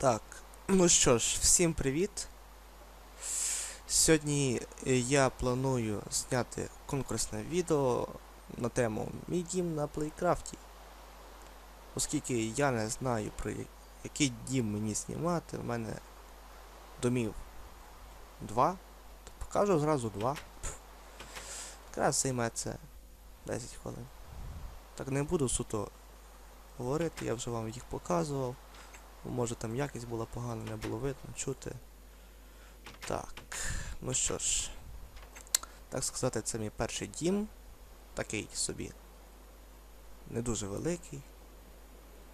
Так, ну що ж, всім привіт. Сьогодні е, я планую зняти конкурсне відео на тему Мій дім на Плейкрафті. Оскільки я не знаю про який дім мені знімати, в мене домів два. То покажу зразу два. Якраз займе це 10 хвилин. Так не буду суто говорити, я вже вам їх показував. Може там якість була погана, не було видно, чути. Так, ну що ж. Так сказати, це мій перший дім. Такий собі. Не дуже великий.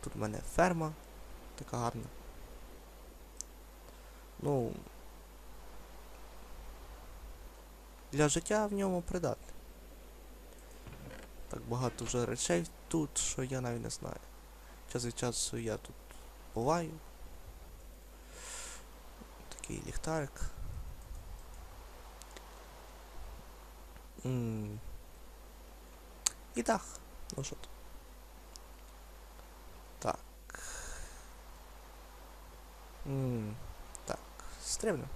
Тут в мене ферма. Така гарна. Ну. Для життя в ньому придатний. Так багато вже речей тут, що я навіть не знаю. Час від часу я тут буваю. Такий ліхтарик. І дах. Ну що тут? Так. Так, стрибнемо.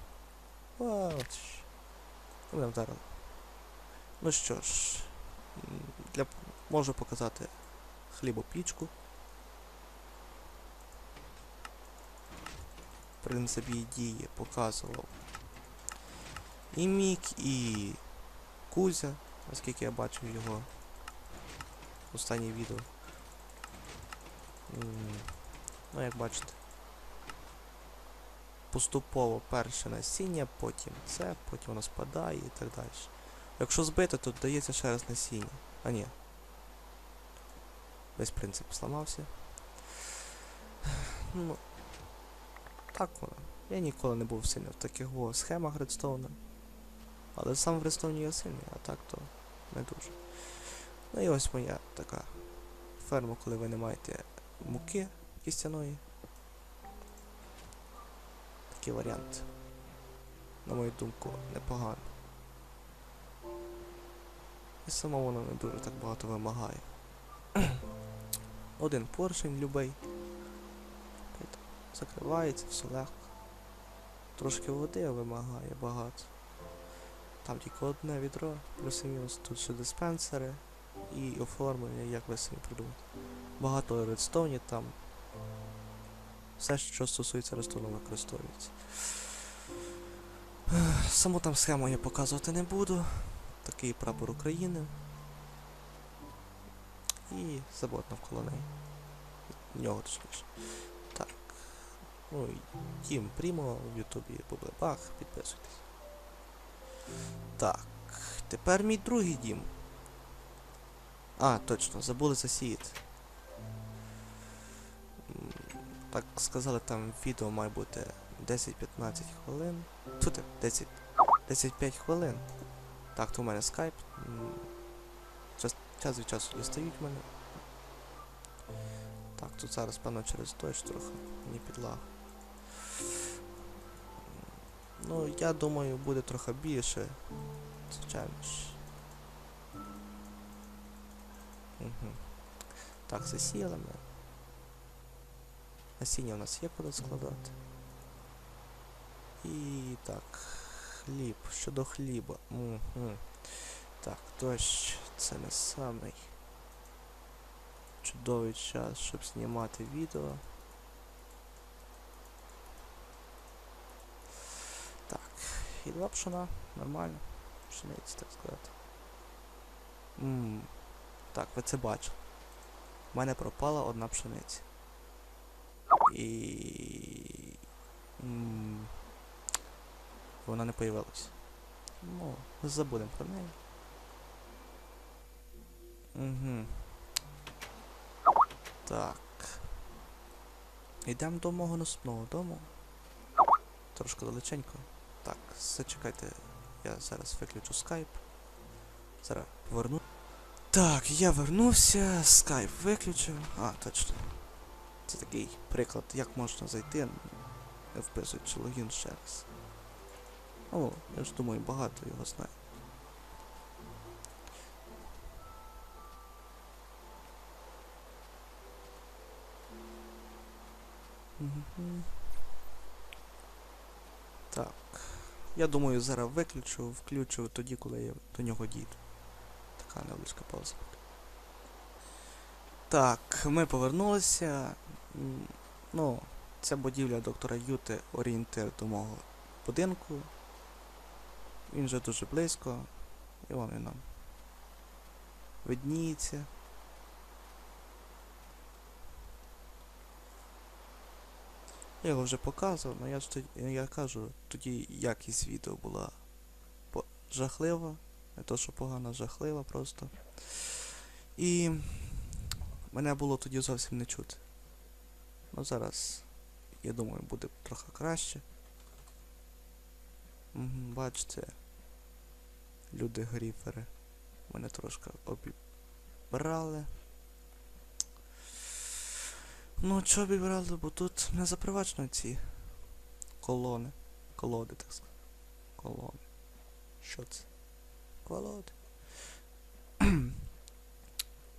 Будемо зараз. Ну що ж, для... можу показати хлібопічку. Принцип її дії показував і Мік, і Кузя, оскільки я бачив його останнє відео. Ну, як бачите. Поступово перше насіння, потім це, потім воно спадає і так далі. Якщо збити, то дається ще раз насіння. А ні. Весь принцип зламався. Ну, так воно. Я ніколи не був сильно в таких схемах редстоуна. Але сам в редстоуні я сильний, а так то не дуже. Ну і ось моя така ферма, коли ви не маєте муки кістяної. Такий варіант. На мою думку, непоганий. І само воно не дуже так багато вимагає. Один поршень любий. Закривається, все легко. Трошки води вимагає багато. Там тільки одне відро, плюс-мінус тут ще диспенсери і оформлення, як ви самі придумаєте. Багато редстоунів там. Все, що стосується редстоуну, використовується. Саму там схему я показувати не буду. Такий прапор України. І завод навколо неї. Нього точніше. Ну і Тім Прімо в Ютубі Бублебах, підписуйтесь. Так, тепер мій другий дім. А, точно, забули засіяти. Так сказали, там відео має бути 10-15 хвилин. Тут 10. 10-5 хвилин. Так, то у мене скайп. Час, час від часу дістають мене. Так, тут зараз, певно, через дощ трохи мені підлага. Ну, я думаю, буде трохи більше. Звичайно ж. Угу. Так, засіяли ми. Насіння у нас є куди складати. І так, хліб. Щодо хліба. Угу. Так, дощ це не самий чудовий час, щоб знімати відео. Так, і два пшона, нормально. Пшениці, так сказати. Ммм. Так, ви це бачили. У мене пропала одна пшениця. І. Ммм. Вона не появилась. Ну, забудемо про неї. Угу. Так. Йдемо до мого наступного дому. Трошки далеченько. Так, зачекайте, я зараз виключу скайп. Зараз поверну. Так, я вернувся, скайп виключив. А, точно. Це такий приклад, як можна зайти, вписуючи логін ще раз. О, я ж думаю, багато його знає. Мгм. Так. Я думаю, зараз виключу, включу тоді, коли я до нього дійду. Така невеличка пауза. Так, ми повернулися. Ну, ця будівля доктора Юти орієнтир до мого будинку. Він вже дуже близько. І вон він нам. Видніється. Я його вже показував, але я ж тоді, я кажу, тоді якість відео була жахлива. Не то, що погана, жахлива просто. І мене було тоді зовсім не чути. Ну зараз, я думаю, буде трохи краще. Мгм, Бачите, люди гріфери мене трошки обібрали. Ну, що обібрали, бо тут не запривачно ці колони. Колоди, так сказати. Колони. Що це? Колоди.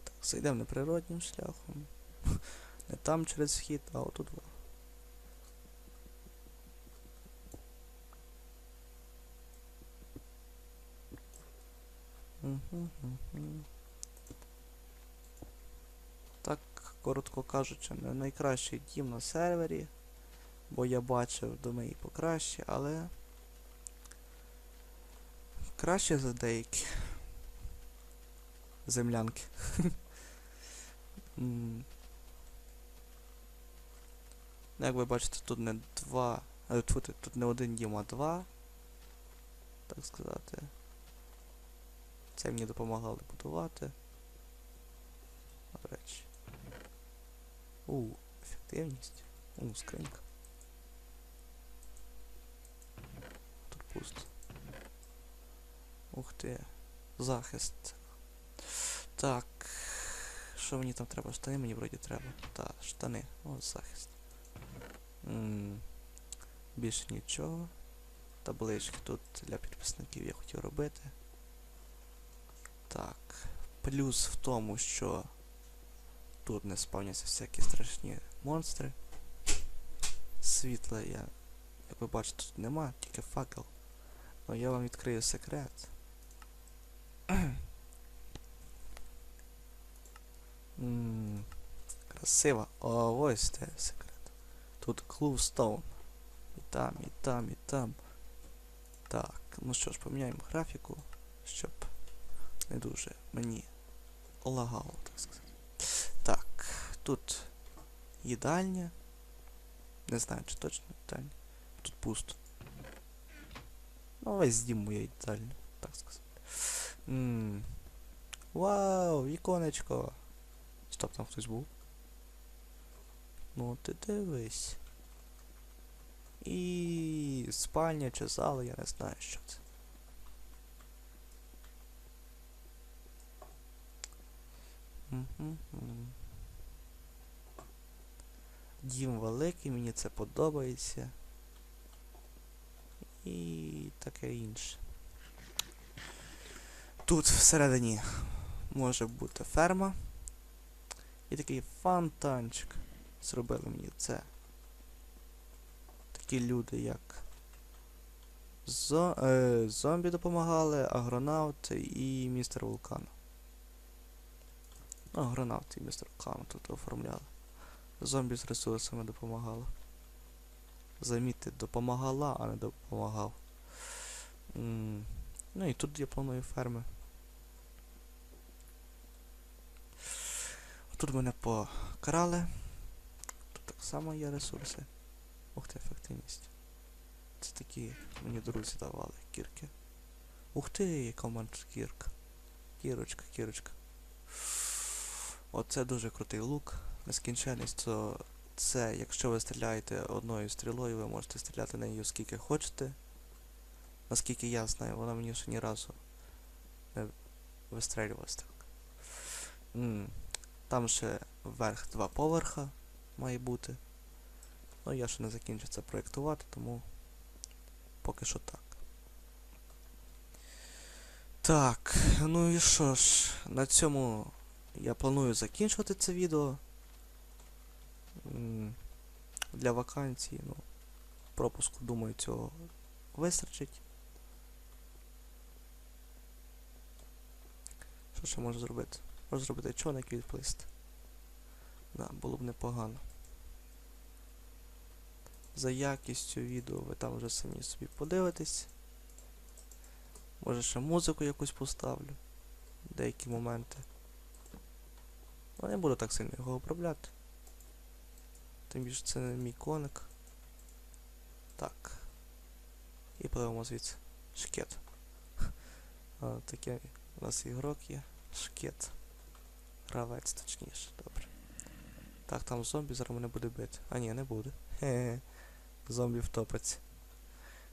так, зайдемо неприроднім шляхом. Не там через вхід, а отут. во. Мгм, мгм. Так, коротко кажучи, не найкращий дім на сервері, бо я бачив доми і покраще, але краще за деякі землянки. Ну, Як ви бачите, тут не два. е, Тут не один дім, а два. Так сказати. Це мені допомагали будувати. До речі. У, ефективність. У, скринька. Тут пусто. Ух ти. Захист. Так. Що мені там треба? Штани мені вроді треба. Так, штани. О, захист. м Більше нічого. Таблички тут для підписників я хотів робити. Так. Плюс в тому, що тут не спавняться всякі страшні монстри. Світла я, як ви бачите, тут нема, тільки факел. Але я вам відкрию секрет. Ммм, красиво. О, ось це секрет. Тут клувстоун. І там, і там, і там. Так, ну що ж, поміняємо графіку, щоб не дуже мені лагало, так сказати. Тут їдальня. Не знаю, чи точно їдальня. Тут пусто. Ну, весь дім моя їдальня, так сказати. Ммм. Вау, віконечко. Стоп, там хтось був. Ну, ти дивись. І спальня чи зала, я не знаю, що це. Мгм. Дім великий, мені це подобається. І таке інше. Тут всередині може бути ферма. І такий фонтанчик. Зробили мені це. Такі люди, як Зо... е, зомбі допомагали, агронавт і містер Вулкан. Ну, агронавт і містер Вулкан тут оформляли. Зомбі з ресурсами допомагали. Замітьте, допомагала, а не допомагав. М, Ну і тут я планую ферми. Тут мене покрали. Тут так само є ресурси. Ух ти, ефективність. Це такі мені друзі давали кірки. Ух ти, яка в мене кірка. Кірочка, кірочка. Оце дуже крутий лук. Нескінченність, то це, якщо ви стріляєте одною стрілою, ви можете стріляти нею скільки хочете. Наскільки я знаю, вона мені ще ні разу не вистрелювалась так. Там ще вверх два поверха має бути. Ну я ще не закінчив це проєктувати, тому поки що так. Так, ну і що ж, на цьому я планую закінчувати це відео. Для вакансій, ну, пропуску, думаю, цього вистачить. Що ще можу зробити? Можу зробити човник відплисти. Да, було б непогано. За якістю відео ви там вже самі собі подивитесь. Може ще музику якусь поставлю. Деякі моменти. Ну, не буду так сильно його обробляти. Тим більше це не мій коник. Так. І пливемо звідси. Шкет. А, таке у нас ігрок є. Шкет. Гравець, точніше, добре. Так, там зомбі зараз мене буде бити. А ні, не буде. Хе-хе. Зомбі втопиться.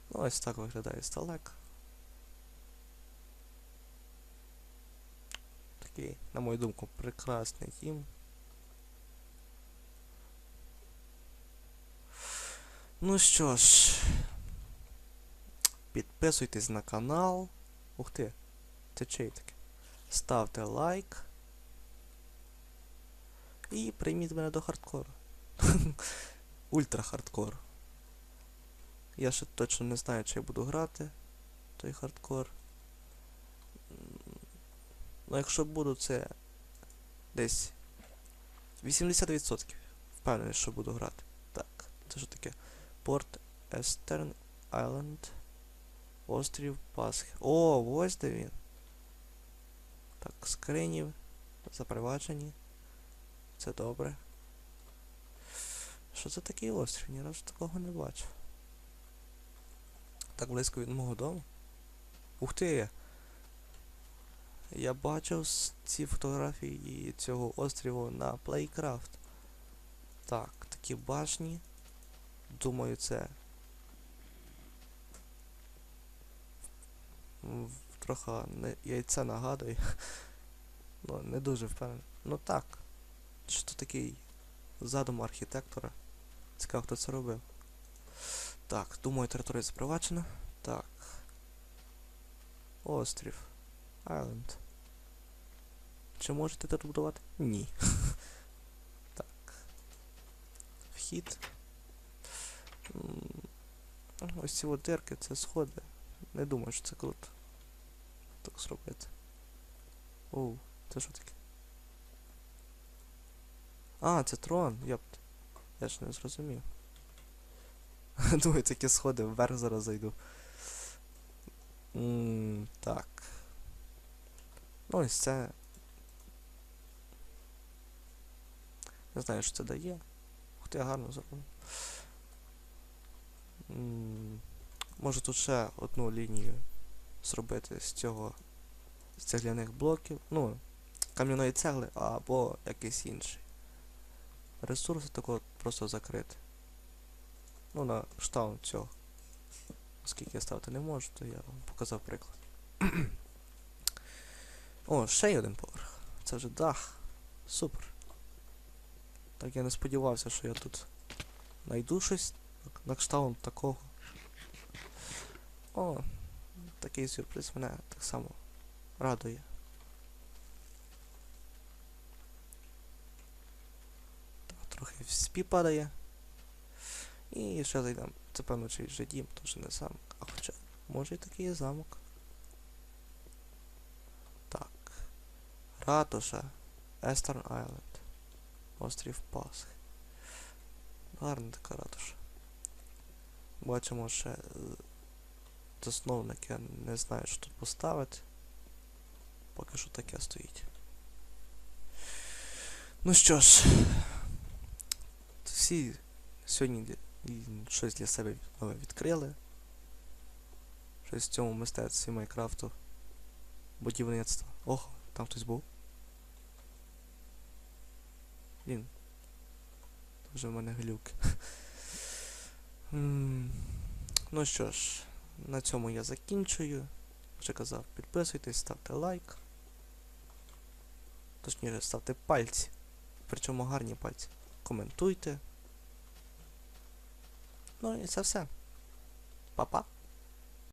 Ну ось так виглядає сталек. Такий, на мою думку, прекрасний дім. Ну що ж, підписуйтесь на канал. Ух ти, це чий таке? Ставте лайк. І прийміть мене до хардкору. Ультра хардкор. Я ще точно не знаю, чи я буду грати той хардкор. Ну, якщо буду, це десь 80% впевнений, що буду грати. Так, це що таке? Порт Естерн Айленд. Острів Пасхи. О, ось де він. Так, скринів. Заприваджені. Це добре. Що це такий острів? Ні разу такого не бачив. Так близько від мого дому. Ух ти! Я бачив ці фотографії цього остріву на Playcraft. Так, такі башні. Думаю, це. Трохи не, яйця нагадує. Ну, не дуже впевнений. Ну так. Що то такий задум архітектора. Цікаво, хто це робив. Так, думаю, територія запривачена. Так. Острів. Айленд. Чи можете тут будувати? Ні. так. Вхід. Ось ці от дирки, це сходи. Не думаю, що це круто. Так зробити. Оу, це що таке? А, це трон, йопт. Я ж не зрозумів. Думаю, такі сходи вверх зараз зайду. М, так. Ну ось це. Не знаю, що це дає. Хоча гарно зроблено. М, Може тут ще одну лінію зробити з цього з цегляних блоків. Ну, кам'яної цегли або якийсь інший. Ресурси такого просто закрити. Ну, на штаун цього. Оскільки я ставити не можу, то я вам показав приклад. О, ще й один поверх. Це вже дах. Супер. Так я не сподівався, що я тут знайду щось на- кшталт такого. О, такий сюрприз мене так само радує. Так, трохи в спі падає. І ще зайдемо. Це певно чийсь же дім, то вже не замок. А хоча, може і такий є замок. Так. Ратуша. Естерн Айленд. Острів Пасхи. Гарна така ратуша. Бачимо ще е, засновник, я не знаю, що тут поставити. Поки що таке стоїть. Ну що ж, всі сьогодні щось для себе нове відкрили. Щось в цьому мистецтві Майнкрафту. Будівництва. Ох, там хтось був. Він. Вже в мене глюк. Ну що ж, на цьому я закінчую. Вже казав, підписуйтесь, ставте лайк. Точніше, ставте пальці. Причому гарні пальці. Коментуйте. Ну і це все. Па-па.